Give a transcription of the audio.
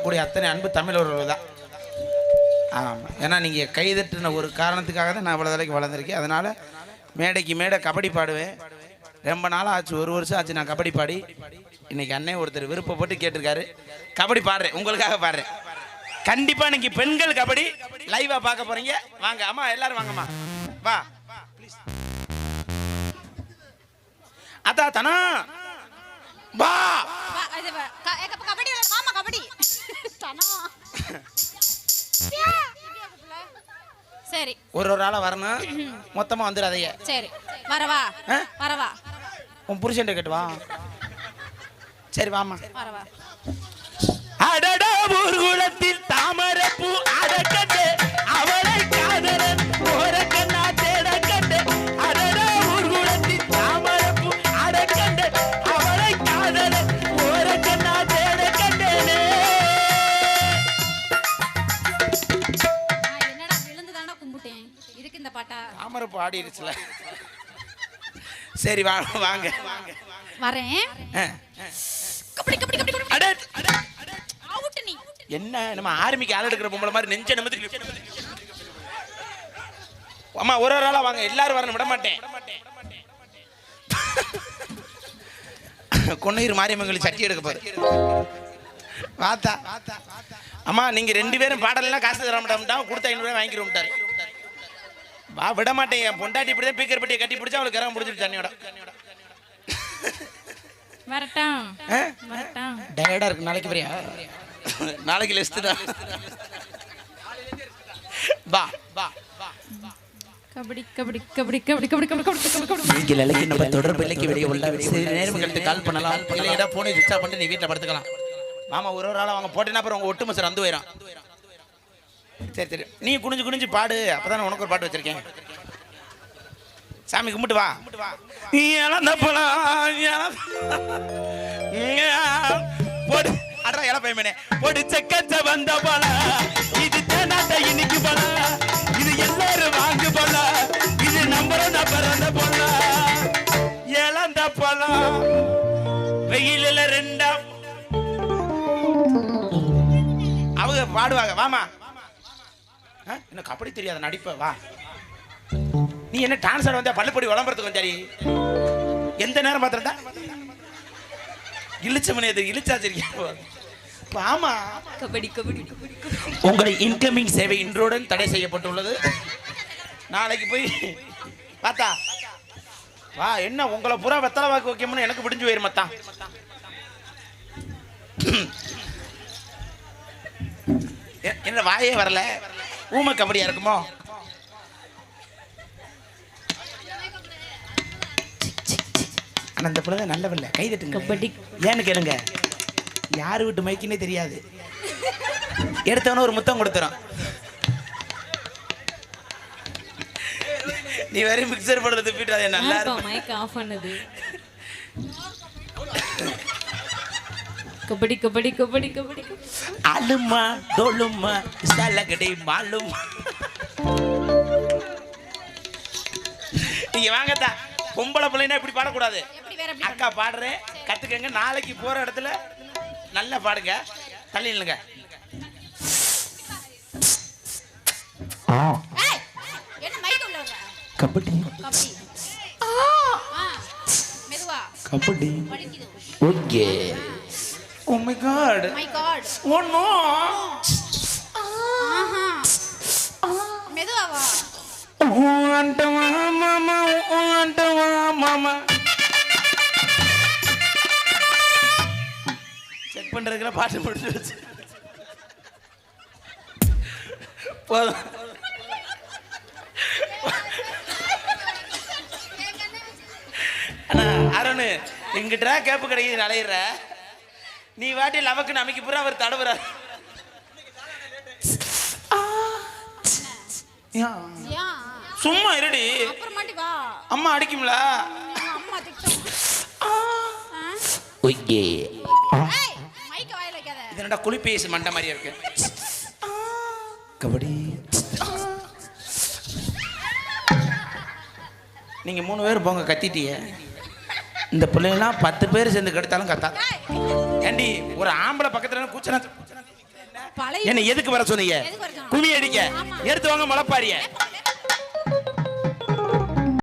கூடிய அத்தனை அன்பு தமிழர்கள் தான். ஆமாம் ஏன்னா நீங்கள் கைதட்டின ஒரு காரணத்துக்காக தான் நான் இவ்வளோ தலைக்கு வளர்ந்துருக்கேன். அதனால் மேடைக்கு மேடை கபடி பாடுவேன். ரொம்ப நாளாக ஆச்சு. ஒரு வருஷம் ஆச்சு நான் கபடி பாடி. இன்னைக்கு அண்ணன் ஒருத்தர் விருப்பப்பட்டு கேட்டிருக்காரு. கபடி பாடுறேன். உங்களுக்காக பாடுறேன். கண்டிப்பாக இன்னைக்கு பெண்கள் கபடி லைவாக பார்க்க போகிறீங்க வாங்க அம்மா எல்லோரும் வாங்கம்மா. வா. ப்ளீஸ் அதா தனா. வா. சரி. ஒரு ஒரு ஆளாக வரணும். மொத்தமாக வந்துடாதீங்க சரி. வரவா? வரவா உன் புருஷன்ட்ட கேட்டு வா. சரி வாமா வரவா அடடா ஊர்குளத்தில் தாமரப்பூ அடக்கட்டு அவளை ஆடிருச்சுல சரி வா வாங்க. வரேன். என்ன நம்ம ஆர்மிக்கு ஆள் எடுக்கிற பொம்பளை மாதிரி நெஞ்ச நிமித்தி அம்மா ஒரு ஒரு ஆளா வாங்க. எல்லாரும் வரணும் விட மாட்டேன். கொன்னையூர் மாரியம்மங்களுக்கு சட்டி எடுக்க போகுது. வாத்தா. அம்மா நீங்க ரெண்டு பேரும் பாடலாம் காசு தர மாட்டோம்ட்டா கொடுத்த ஐநூறு வாங்கிக்கிறோம்ட்டாரு. வா விட மாட்டேன் என் பொண்டாட்டி இப்படிதான் பீக்கர் பெட்டியை கட்டி பிடிச்சா அவளுக்கு கரம் பிடிச்சிட்டு தண்ணியோட. வரட்டும். டயர்டா இருக்கு நாளைக்கு வரியா? நாளைக்கு லிஸ்ட் தான். வா வா கபடி கபடி கபடி கபடி கபடி கபடி கபடி கபடி கபடி. நீங்கள் அழைக்க நம்ம தொடர்பு இலக்கி வெளியே உள்ள நேரம் கழித்து கால் பண்ணலாம். இல்லையா போனை சுவிட்ச் ஆஃப் பண்ணிட்டு நீ வீட்டில் படுத்துக்கலாம். மாமா ஒரு ஒரு ஆளாக வாங்க. போட்டேன்னா அப்புறம் உங்க ஒட்டு மசர் வந்து போயிடும் சரி சரி. நீ குனிஞ்சு குனிஞ்சு பாடு. அப்போதான் உனக்கு ஒரு பாட்டு வச்சிருக்கேன். சாமி கும்பிட்டு வா. இழந்த பழம் போடு அடா இல பையனே போடு செக்கச்ச வந்த போல இது தேனாட்ட இன்னைக்கு பழ இது எல்லாரும் வாங்கு போல இது நம்புற பிறந்த பழ இழந்த பழம் வெயிலில் ரெண்டா அவங்க பாடுவாங்க. வாமா ஆ, என்ன கபடி தெரியாத நடிப்ப வா. நீ என்ன டான்ஸ் ஆட வந்தா பள்ளிப்படி விளம்பரத்துக்கு வந்தாரி எந்த நேரம் பார்த்துருந்தா? இழிச்ச மணி இழிச்சாச்சிருக்கா ஆமா. கபடி கபடி உங்களை இன்கமிங் சேவை இன்றுடன் தடை செய்யப்பட்டுள்ளது. நாளைக்கு போய் பார்த்தா வா என்ன உங்களை பூரா வெத்தலை வாக்கு வைக்கணும்னு எனக்கு பிடிஞ்சு போயிரு மத்தான் எ- என்ன வாயே வரல. ஊமை கபடியா இருக்குமோ? ஆனா அந்த பிள்ளை நல்ல பிள்ளை. கை தட்டுங்க. கபடி. ஏன்னு கேளுங்க. யார் வீட்டு மைக்குன்னே தெரியாது. எடுத்தவன ஒரு முத்தம் கொடுத்துரும். நீ வேற மிக்சர் போடுறது துப்பிட்டு அது நல்லா இருக்கும். மைக் ஆஃப் பண்ணது கபடி கபடி கபடி கபடி. அலுமா டோலுமா சலகடை மாலுமா நீங்க வாங்கத்தா பொம்பளை பிள்ளைனா இப்படி பாடக்கூடாது. எப்படி வேற எப்படி அக்கா பாடுறேன் கத்துக்கங்க நாளைக்கு போற இடத்துல நல்லா பாடுங்க. தள்ளி நில்லுங்க. ஏய் என்ன மைக் உள்ள வர கபடி. கபடி. ஆ. மெதுவா. கபடி. வலிக்குது okay. Oh my God my God oh no ஆஹா. மெதுவா வா ஓ அண்டவா மாமா ஓ அண்டவா மாமா செக் பண்றதுக்குலாம் பாட்டு முடிச்சு வச்சு போதும். அண்ணா அருண் எங்கிட்டா கேப்பு கிடைக்குது நலையிற நீ வாட்டி லவக்கு நமக்கு பூரா அவர் தடவுறாரு. சும்மா இருடி. அம்மா அடிக்கும்ல. இதனடா குளிப்பேசி மண்ட மாதிரியா இருக்கு? கபடி. நீங்க மூணு பேர் போங்க கத்திட்டிய. இந்த பிள்ளைங்களாம் பத்து பேர் சேர்ந்து கெடுத்தாலும் கத்தாது. ஏண்டி ஒரு ஆம்பளை பக்கத்துல கூச்சனா என்ன? எதுக்கு வர சொன்னீங்க? குமி அடிக்க. எடுத்து வாங்க முளப்பாரிய.